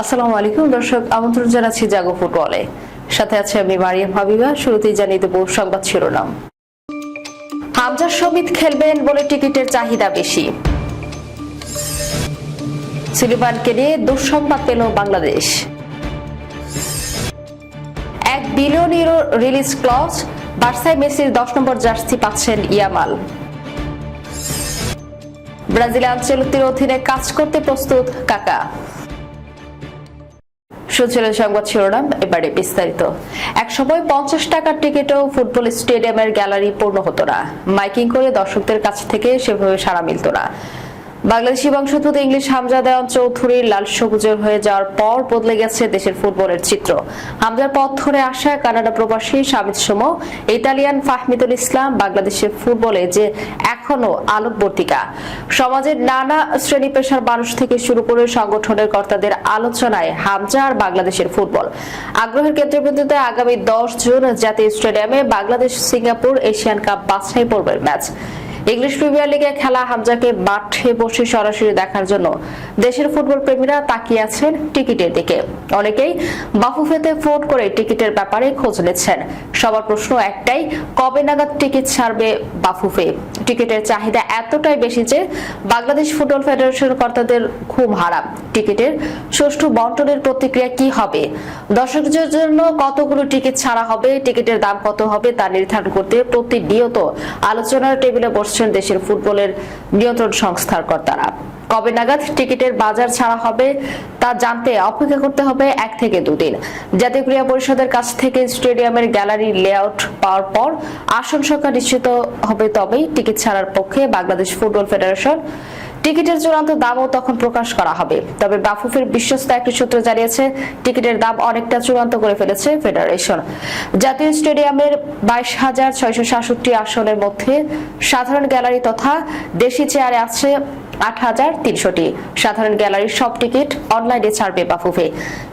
আসসালামু আলাইকুম, দর্শক, আমন্ত্রণ জানাচ্ছি জাগো ফুটবলে। সাথে আছে আমি মারিয়াম হাবিবা, শুরুতেই জানিয়ে দেব সংবাদ শিরোনাম। হামজা সমিত খেলবেন বলে টিকিটের চাহিদা বেশি। সুলিমানকে নিয়ে দুঃসংবাদ পেল বাংলাদেশ। এক বিলিয়ন ইউরো রিলিজ ক্লজ বার্সায় মেসির দশ নম্বর জার্সি পাচ্ছেন ইয়ামাল। ব্রাজিল আঞ্চলিকটির অধীনে কাজ করতে প্রস্তুত কাকা। শুনছিলেন সংবাদ শিরোনাম, এবারে বিস্তারিত। এক সময় পঞ্চাশ টাকার টিকিটেও ফুটবল স্টেডিয়ামের গ্যালারি পূর্ণ হতো না। মাইকিং করে দর্শকদের কাছ থেকে সেভাবে সাড়া মিলত না। বাংলাদেশি বংশোদ্ভূত ইংলিশ হামজা দেওয়ান চৌধুরীর লাল সবুজের হয়ে যাওয়ার পর বদলে গেছে দেশের ফুটবলের চিত্র। হামজার পথ ধরে আসা কানাডা প্রবাসী সামিদ সুম, ইতালিয়ান ফাহমিদুল ইসলাম বাংলাদেশের ফুটবলে যে এখনও আলোকবর্তিকা। সমাজের নানা শ্রেণি পেশার মানুষ থেকে শুরু করে সংগঠনের কর্তাদের আলোচনায় হামজা আর বাংলাদেশের ফুটবল। আগ্রহের কেন্দ্রবিন্দুতে আগামী দশ জুন জাতীয় স্টেডিয়ামে বাংলাদেশ সিঙ্গাপুর এশিয়ান কাপ বাছাই পর্বের ম্যাচ। ইংলিশ প্রিমিয়ার লিগে খেলা হামজাকে মাঠে বসে সরাসরি দেখার জন্য দেশের ফুটবল প্রেমীরা তাকিয়ে আছেন টিকিটের দিকে। অনেকেই বাফুফেতে ফোন করে টিকিটের ব্যাপারে খোঁজ নিচ্ছেন। সবার প্রশ্ন একটাই, কবে নাগাদ টিকিট ছাড়বে বাফুফে? টিকিটের চাহিদা এতটাই বেশি যে বাংলাদেশ ফুটবল ফেডারেশন কর্তাদের ঘুম হারাম। টিকিটের সুষ্ঠু বন্টনের প্রতিক্রিয়া কি হবে? দর্শকদের জন্য কতগুলো টিকিট ছাড়া হবে? টিকিটের দাম কত হবে? তা নির্ধারণ করতে প্রতিনিয়ত আলোচনার টেবিলে বসছেন দেশের ফুটবলের নিয়ন্ত্রণ সংস্থার কর্তারা। কবে নাগাদ টিকিটের বাজার ছাড়া হবে তা জানতে অপেক্ষা করতে হবে এক থেকে দুদিন। জাতীয় ক্রীড়া পরিষদের কাছ থেকে স্টেডিয়ামের গ্যালারি লেআউট পাওয়ার পর আসন সংখ্যা নিশ্চিত হবে তবেই টিকিট ছাড়ার পক্ষে বাংলাদেশ ফুটবল ফেডারেশন টিকিটের চূড়ান্ত দামও তখন প্রকাশ করা হবে। তবে বাফুফের বিশ্বস্ত একটি সূত্র জানিয়েছে, টিকিটের দাম অনেকটা চূড়ান্ত করে ফেলেছে ফেডারেশন। জাতীয় স্টেডিয়ামের বাইশ হাজার ছয়শো আসনের মধ্যে সাধারণ গ্যালারি তথা দেশি চেয়ারে আছে আট হাজার তিনশোটি। সাধারণ গ্যালারির সব টিকিট অনলাইনে ছাড়বে বাফুফে।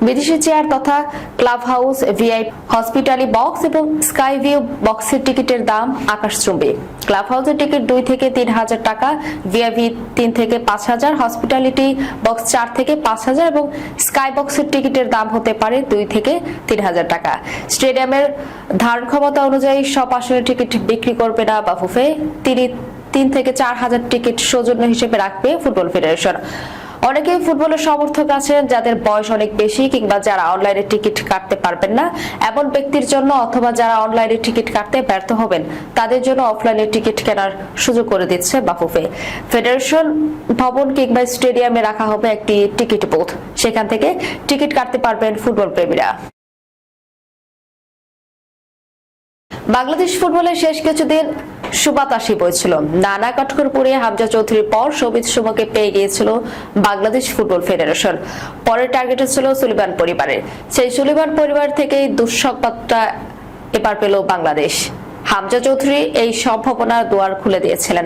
বিদেশি চেয়ার তথা club house VI, hospitality box এবং স্কাই ভিউ বক্সের টিকিটের দাম আকাশচুম্বী। ক্লাব হাউসের টিকিট দুই থেকে তিন হাজার টাকা ভিআইভি তিন থেকে পাঁচ হাজার, হসপিটালিটি বক্স চার থেকে পাঁচ হাজার এবং স্কাই বক্সের টিকিটের দাম হতে পারে দুই থেকে তিন হাজার টাকা। স্টেডিয়ামের ধারণ ক্ষমতা অনুযায়ী সব আসনের টিকিট বিক্রি করবে না বাফুফে। তিনি তিন থেকে চার হাজার টিকিট সৌজন্য হিসেবে রাখবে ফুটবল ফেডারেশন। অনেকেই ফুটবলের সমর্থক আছেন, যাদের বয়স অনেক বেশি কিংবা যারা অনলাইনে টিকিট কাটতে পারবেন না। এমন ব্যক্তির জন্য অথবা যারা অনলাইনে টিকিট কাটতে ব্যর্থ হবেন, তাদের জন্য অফলাইনে টিকিট কেনার সুযোগ করে দিচ্ছে বাফুফে। ফেডারেশন ভবন কিংবা স্টেডিয়ামে রাখা হবে একটি টিকিট বুথ। সেখান থেকে টিকিট কাটতে পারবেন ফুটবল প্রেমীরা। বাংলাদেশ ফুটবলের শেষ কিছুদিন সুবাতাসি বইছিল। নানা কাঠখড়পুরে হামজা চৌধুরীর পর সবিত সুমকে পেয়ে গিয়েছিল বাংলাদেশ ফুটবল ফেডারেশন। পরের টার্গেটে ছিল সুলিবান পরিবারের। সেই সুলিবান পরিবার থেকেই দুঃসংবাদটা এবার পেল বাংলাদেশ। হামজা চৌধুরী এই সম্ভাবনার দুয়ার খুলে দিয়েছিলেন।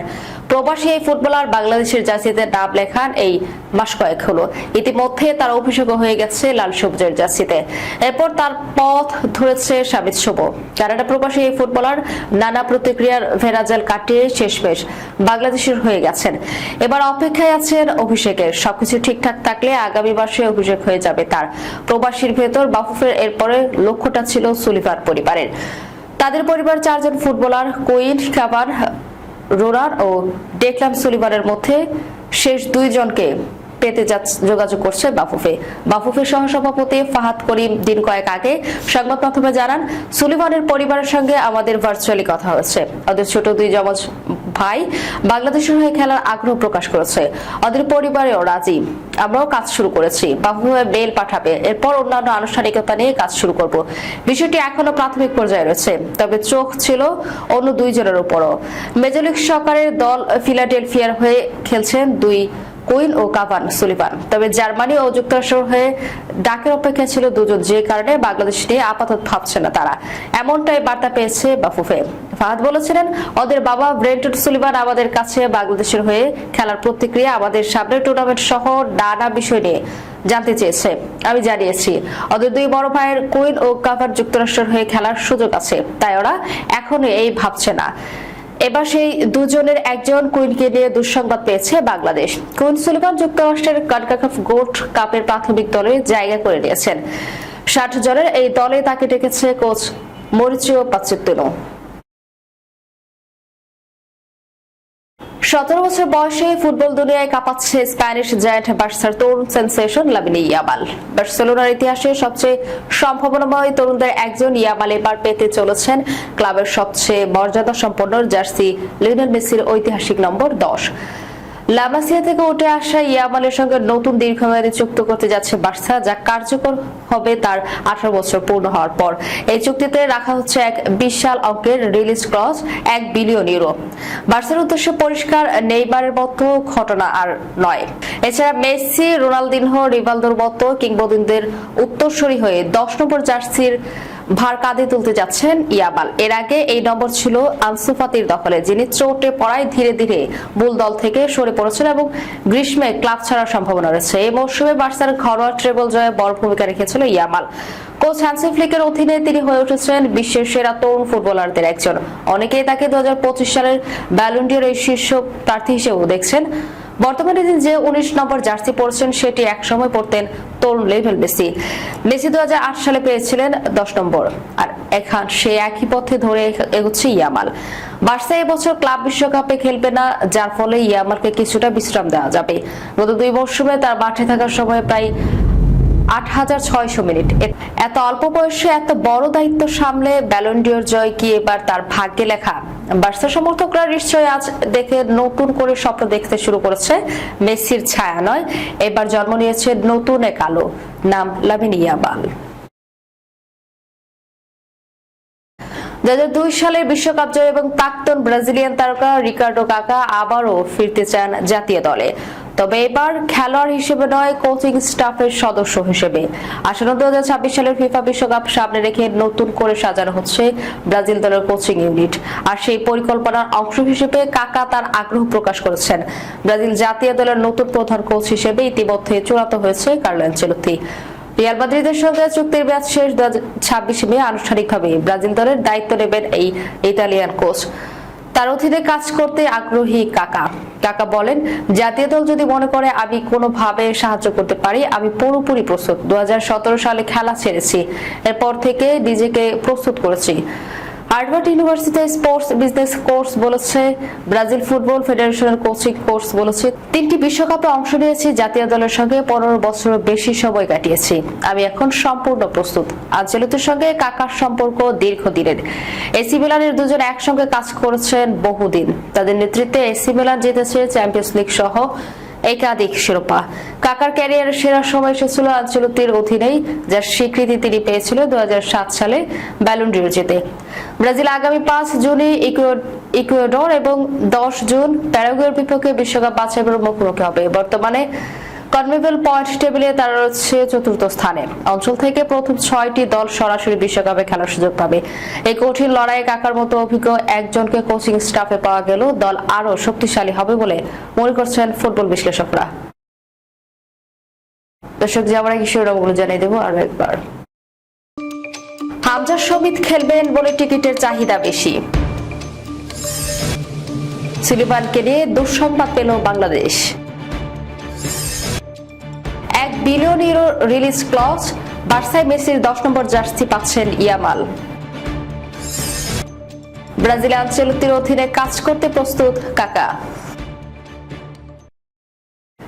প্রবাসী এই ফুটবলার বাংলাদেশের জার্সিতে নাম লেখান এই মাস কয়েক হলো। ইতিমধ্যে তার অভিষেক হয়ে গেছে লাল সবুজের জার্সিতে। এরপর তার পথ ধরেছে সাবিত শুভ। কানাডা প্রবাসী এই ফুটবলার নানা প্রতিক্রিয়ার ভেরাজাল কাটিয়ে শেষমেশ বাংলাদেশের হয়ে গেছেন। এবার অপেক্ষায় আছেন অভিষেকের। সবকিছু ঠিকঠাক থাকলে আগামী মাসে অভিষেক হয়ে যাবে তার। প্রবাসীর ভেতর বাফুফের এরপরে লক্ষ্যটা ছিল সুলিভার পরিবারের। তাদের পরিবার চারজন ফুটবলার, কুইন, খাবার রোরার ও ডেকলাম সুলিভারের মধ্যে শেষ দুইজনকে পেতে যোগাযোগ করছে বাফুফে। বাফুফের সহসভাপতি ফাহাদ করিম দিন কয়েক আগে সংবাদ মাধ্যমে জানান সুলিমানের পরিবারের সঙ্গে আমাদের ভার্চুয়ালি কথা হচ্ছে ওদের ছোট দুই জমজ ভাই বাংলাদেশের হয়ে খেলার আগ্রহ প্রকাশ করেছে। ওদের পরিবারেও রাজি। আমরাও কাজ শুরু করেছি। বাফুফে মেল পাঠাবে। এরপর অন্যান্য আনুষ্ঠানিকতা নিয়ে কাজ শুরু করব। বিষয়টি এখনও প্রাথমিক পর্যায়ে রয়েছে। তবে চোখ ছিল অন্য দুইজনের উপরও। মেজর লিগ সরকারের দল ফিলাডেলফিয়ার হয়ে খেলছেন দুই কুইন ও কাভান সুলিভান। তবে জার্মানি ও যুক্তরাষ্ট্র হয়ে ডাকের অপেক্ষা ছিল দুজন, যে কারণে বাংলাদেশ নিয়ে আপাতত ভাবছে না তারা। এমনটাই বার্তা পেয়েছে বাফুফে। ফাহাদ বলেছিলেন, ওদের বাবা ব্রেন্টন সুলিভান আমাদের কাছে বাংলাদেশের হয়ে খেলার প্রতিক্রিয়া আমাদের সামনের টুর্নামেন্ট সহ নানা বিষয় নিয়ে জানতে চেয়েছে। আমি জানিয়েছি, ওদের দুই বড় ভাইয়ের কুইন ও কাভার যুক্তরাষ্ট্রের হয়ে খেলার সুযোগ আছে, তাই ওরা এখনও এই ভাবছে না। এবার সেই দুজনের একজন কুইনকে নিয়ে দুঃসংবাদ পেয়েছে বাংলাদেশ। কুইন সুলিমান যুক্তরাষ্ট্রের কানকাকাফ গোল্ড কাপের প্রাথমিক দলে জায়গা করে নিয়েছেন। ষাট জনের এই দলে তাকে ডেকেছে কোচ মরিচিও পাচিত্তিনো। সতেরো বছর বয়সে ফুটবল দুনিয়ায় কাঁপাচ্ছে স্প্যানিশ জায়ান্ট বার্সার তরুণ সেন্সেশন লাবিনি ইয়াবাল বার্সেলোনার ইতিহাসে সবচেয়ে সম্ভাবনাময় তরুণদের একজন ইয়ামাল এবার পেতে চলেছেন ক্লাবের সবচেয়ে মর্যাদা সম্পন্ন জার্সি লিওনেল মেসির ঐতিহাসিক নম্বর দশ। লামাসিয়া থেকে উঠে আসা ইয়ামালের সঙ্গে নতুন দীর্ঘমেয়াদী চুক্তি করতে যাচ্ছে বার্সা, যা কার্যকর হবে তার আঠারো বছর পূর্ণ হওয়ার পর। এই চুক্তিতে রাখা হচ্ছে এক বিশাল অঙ্কের রিলিজ ক্রস এক বিলিয়ন ইউরো। বার্সার উদ্দেশ্যে পরিষ্কার নেইমারের মতো ঘটনা আর নয়। এছাড়া মেসি, রোনালদিনহো, রিভালদোর মতো কিংবদন্তিদের উত্তরসূরি হয়ে দশ নম্বর জার্সির ভার কাঁধে তুলতে যাচ্ছেন ইয়ামাল এর আগে এই নম্বর ছিল আনসু ফাতির দখলে, যিনি চোটে পড়ায় ধীরে ধীরে মূল দল থেকে সরে পড়েছেন এবং গ্রীষ্মে ক্লাব ছাড়ার সম্ভাবনা রয়েছে। এই মৌসুমে বার্সার ঘরোয়া ট্রেবল জয়ে বড় ভূমিকা রেখেছিল ইয়ামাল। কোচ হ্যান্সি ফ্লিকের অধীনে তিনি হয়ে উঠেছেন বিশ্বের সেরা তরুণ ফুটবলারদের একজন। অনেকেই তাকে দু হাজার পঁচিশ সালের ব্যালন্ডিয়ার এই শীর্ষ প্রার্থী হিসেবেও দেখছেন। বর্তমানে তিনি যে উনিশ নম্বর জার্সি পরছেন, সেটি একসময় পড়তেন তরুণ লেভেল মেসি। মেসি দু হাজার আট সালে পেয়েছিলেন দশ নম্বর। আর এখন সে একই পথে ধরে এগোচ্ছে ইয়ামাল। বার্সা এবছর ক্লাব বিশ্বকাপে খেলবে না, যার ফলে ইয়ামালকে কিছুটা বিশ্রাম দেওয়া যাবে। গত দুই মৌসুমে তার মাঠে থাকার সময় প্রায় আট হাজার ছয়শো মিনিট। এত অল্প বয়সে এত বড় দায়িত্ব সামলে ব্যালন্ডিয়র জয় কি এবার তার ভাগ্যে লেখা? বার্সা সমর্থকরা নিশ্চয়ই আজ দেখে নতুন করে স্বপ্ন দেখতে শুরু করেছে মেসির ছায়া নয়, এবার জন্ম নিয়েছে নতুন এক আলো, নাম দু সালের বিশ্বকাপ জয় এবং প্রাক্তন ব্রাজিলিয়ান তারকা রিকার্ডো কাকা আবারও ফিরতে চান জাতীয় দলে। তবে এবার খেলোয়াড় হিসেবে নয় কোচিং স্টাফের সদস্য হিসেবে। আসন্ন দু হাজার ছাব্বিশ সালের ফিফা বিশ্বকাপ সামনে রেখে নতুন করে সাজানো হচ্ছে ব্রাজিল দলের কোচিং ইউনিট আর সেই পরিকল্পনার অংশ হিসেবে কাকা তার আগ্রহ প্রকাশ করেছেন। ব্রাজিল জাতীয় দলের নতুন প্রধান কোচ হিসেবে ইতিমধ্যে চূড়ান্ত হয়েছে কার্লো অ্যানচেলত্তি রিয়াল মাদ্রিদের সঙ্গে চুক্তির মেয়াদ শেষ ছাব্বিশে মে আনুষ্ঠানিকভাবে। ব্রাজিল দলের দায়িত্ব নেবেন এই ইতালিয়ান কোচ তার অধীনে কাজ করতে আগ্রহী কাকা। কাকা বলেন, জাতীয় দল যদি মনে করে আমি কোনোভাবে সাহায্য করতে পারি, আমি পুরোপুরি প্রস্তুত। দু হাজার সতেরো সালে খেলা ছেড়েছি। এরপর থেকে নিজেকে প্রস্তুত করেছি। Harvard university sports business course বলেছে, ব্রাজিল ফুটবল ফেডারেশনের কোচিং কোর্স বলেছে। তিনটি বিশ্বকাপে অংশ নিয়েছি জাতীয় দলের সঙ্গে, পনেরো বছরের বেশি সময় কাটিয়েছি। আমি এখন সম্পূর্ণ প্রস্তুত। আঞ্চলিকের সঙ্গে কাকার সম্পর্ক দীর্ঘদিনের। এসি মিলানের দুজন একসঙ্গে কাজ করেছেন বহুদিন। তাদের নেতৃত্বে এসি মিলান জিতেছে চ্যাম্পিয়ন্স লিগ সহ একাধিক শিরোপা। কাকার ক্যারিয়ারের সেরা সময় এসেছিল আঞ্চলিকটির অধীনেই যার স্বীকৃতি তিনি পেয়েছিল দুহাজার সাত সালে ব্যালন্ডিও জিতে। ব্রাজিল আগামী পাঁচ জুনে ইকুয়েডর এবং দশ জুন প্যারাগুয়ের বিপক্ষে বিশ্বকাপ বাছাইয়ের মুখোমুখি হবে। বর্তমানে কনমেবল পয়েন্ট টেবিলে তারা রয়েছে চতুর্থ স্থানে। অঞ্চল থেকে প্রথম ছয়টি দল সরাসরি বিশ্বকাপে খেলার সুযোগ পাবে। এই কঠিন লড়াইয়ে কাকার মতো অভিজ্ঞ একজনকে কোচিং স্টাফে পাওয়া গেল দল আরও শক্তিশালী হবে বলে মনে করছেন ফুটবল বিশ্লেষকরা। দর্শক যাওয়ার আগে শিরোনামগুলো জানিয়ে দেবো আরও একবার। হামজা সমিত খেলবেন বলে টিকিটের চাহিদা বেশি। সুলিমানকে নিয়ে দুঃসংবাদ পেল বাংলাদেশ। এক বিলিয়ন ইউরো রিলিজ ক্লজ বার্সায় মেসির দশ নম্বর জার্সি পাচ্ছেন ইয়ামাল। ব্রাজিল আঞ্চলিকটির অধীনে কাজ করতে প্রস্তুত কাকা।